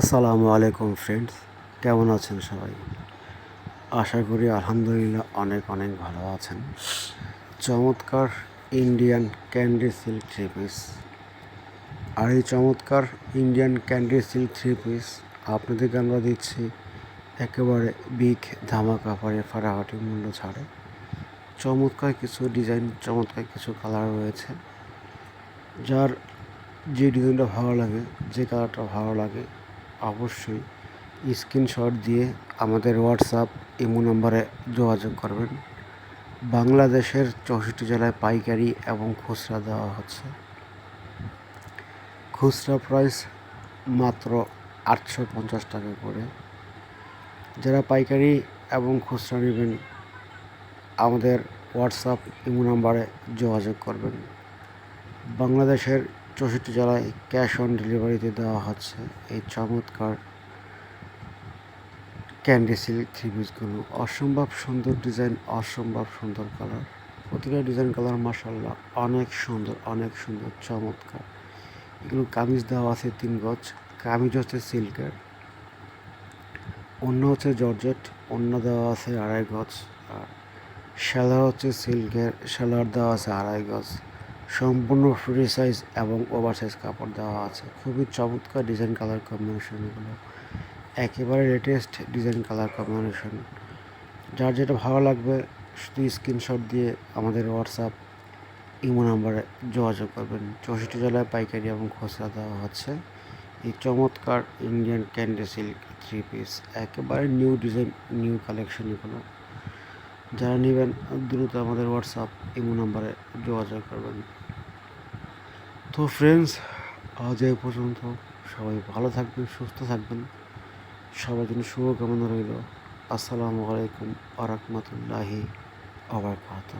আসসালামু আলাইকুম ফ্রেন্ডস, কেমন আছেন সবাই? আশা করি আলহামদুলিল্লাহ অনেক অনেক ভালো আছেন। চমৎকার Indian candy silk three piece আর এই চমৎকার Indian candy silk three piece আপনাদেরকে আমরা দিচ্ছি একেবারে বিগ ধামাকা পরে ফাটাফাটি মূল্য ছাড়ে। চমৎকার কিছু ডিজাইন চমৎকার কিছু কালার রয়েছে। যার যে ডিজাইনটা ভালো লাগে, যে কালারটা ভালো লাগে অবশ্যই স্ক্রিনশট দিয়ে আমাদের হোয়াটসঅ্যাপ ইমো নম্বরে যোগাযোগ করবেন। বাংলাদেশের চৌষট্টি জেলায় পাইকারি এবং খুচরা দেওয়া হচ্ছে। খুচরা প্রাইস মাত্র আটশো পঞ্চাশ টাকা করে। যারা পাইকারি এবং খুচরা নেবেন, আমাদের হোয়াটসঅ্যাপ ইমো নাম্বারে যোগাযোগ করবেন। বাংলাদেশের চৌষট্টি জেলায় ক্যাশ অন ডেলিভারিতে দেওয়া হচ্ছে। এই চমৎকার ক্যান্ডি সিল্ক থ্রি পিসগুলো অসম্ভব সুন্দর ডিজাইন, অসম্ভব সুন্দর কালার প্রতিটা ডিজাইন কালার মাসাল্লাহ অনেক সুন্দর অনেক সুন্দর, চমৎকার। এগুলো কামিজ দেওয়া আছে তিন গজ। কামিজ হচ্ছে সিল্কের। অন্য হচ্ছে জর্জেট। অন্য দেওয়া আছে আড়াই গজ। আর শ্যালা হচ্ছে সিল্কের। শ্যালার দেওয়া আছে আড়াই গজ। সম্পূর্ণ ফ্রি সাইজ এবং ওভার সাইজ কাপড় দেওয়া আছে। খুবই চমৎকার ডিজাইন কালার কম্বিনেশন এগুলো একেবারে লেটেস্ট ডিজাইন কালার কম্বিনেশন যার যেটা ভালো লাগবে, শুধু স্ক্রিনশট দিয়ে আমাদের হোয়াটসঅ্যাপ ইমো নাম্বারে যোগাযোগ করবেন। চৌষট্টি জেলায় পাইকারি এবং খুচরা দেওয়া হচ্ছে। এই চমৎকার Indian candy silk three piece একেবারে নিউ ডিজাইন নিউ কালেকশন এগুলো। যারা নেবেন, দ্রুত আমাদের হোয়াটসঅ্যাপ ইমো নাম্বারে যোগাযোগ করবেন। তো ফ্রেন্ডস আজ এই পর্যন্ত সবাই ভালো থাকবেন, সুস্থ থাকবেন। সবার জন্য শুভকামনা রইল। আসসালামু আলাইকুম আ রহমতুল্লাহি আবরকাত